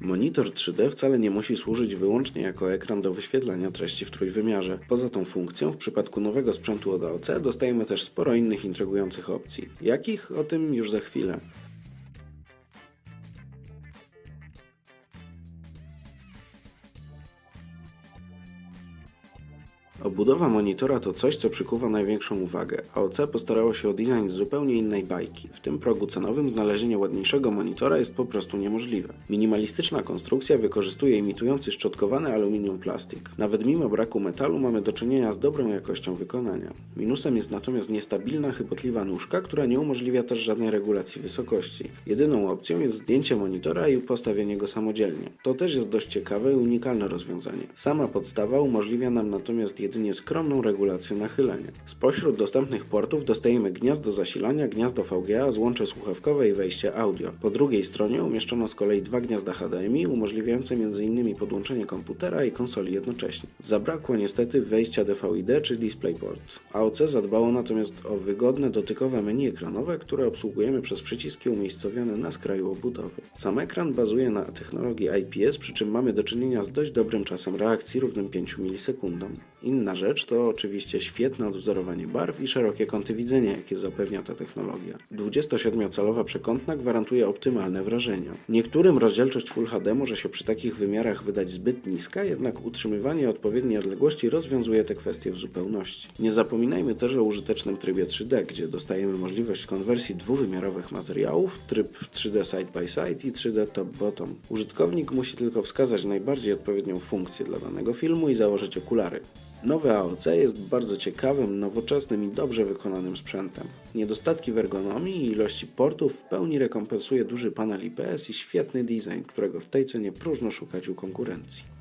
Monitor 3D wcale nie musi służyć wyłącznie jako ekran do wyświetlania treści w trójwymiarze. Poza tą funkcją, w przypadku nowego sprzętu od AOC dostajemy też sporo innych intrygujących opcji. Jakich? O tym już za chwilę. Obudowa monitora to coś, co przykuwa największą uwagę. AOC postarało się o design z zupełnie innej bajki. W tym progu cenowym znalezienie ładniejszego monitora jest po prostu niemożliwe. Minimalistyczna konstrukcja wykorzystuje imitujący szczotkowany aluminium plastik. Nawet mimo braku metalu mamy do czynienia z dobrą jakością wykonania. Minusem jest natomiast niestabilna, chybotliwa nóżka, która nie umożliwia też żadnej regulacji wysokości. Jedyną opcją jest zdjęcie monitora i postawienie go samodzielnie. To też jest dość ciekawe i unikalne rozwiązanie. Sama podstawa umożliwia nam natomiast jedynie skromną regulację nachylenia. Spośród dostępnych portów dostajemy gniazdo zasilania, gniazdo VGA, złącze słuchawkowe i wejście audio. Po drugiej stronie umieszczono z kolei dwa gniazda HDMI, umożliwiające m.in. podłączenie komputera i konsoli jednocześnie. Zabrakło niestety wejścia DVD czy DisplayPort. AOC zadbało natomiast o wygodne, dotykowe menu ekranowe, które obsługujemy przez przyciski umiejscowione na skraju obudowy. Sam ekran bazuje na technologii IPS, przy czym mamy do czynienia z dość dobrym czasem reakcji równym 5 milisekundom. Inna rzecz to oczywiście świetne odwzorowanie barw i szerokie kąty widzenia, jakie zapewnia ta technologia. 27-calowa przekątna gwarantuje optymalne wrażenia. Niektórym rozdzielczość Full HD może się przy takich wymiarach wydać zbyt niska, jednak utrzymywanie odpowiedniej odległości rozwiązuje te kwestie w zupełności. Nie zapominajmy też o użytecznym trybie 3D, gdzie dostajemy możliwość konwersji dwuwymiarowych materiałów, tryb 3D side by side i 3D top bottom. Użytkownik musi tylko wskazać najbardziej odpowiednią funkcję dla danego filmu i założyć okulary. Nowy AOC jest bardzo ciekawym, nowoczesnym i dobrze wykonanym sprzętem. Niedostatki w ergonomii i ilości portów w pełni rekompensuje duży panel IPS i świetny design, którego w tej cenie próżno szukać u konkurencji.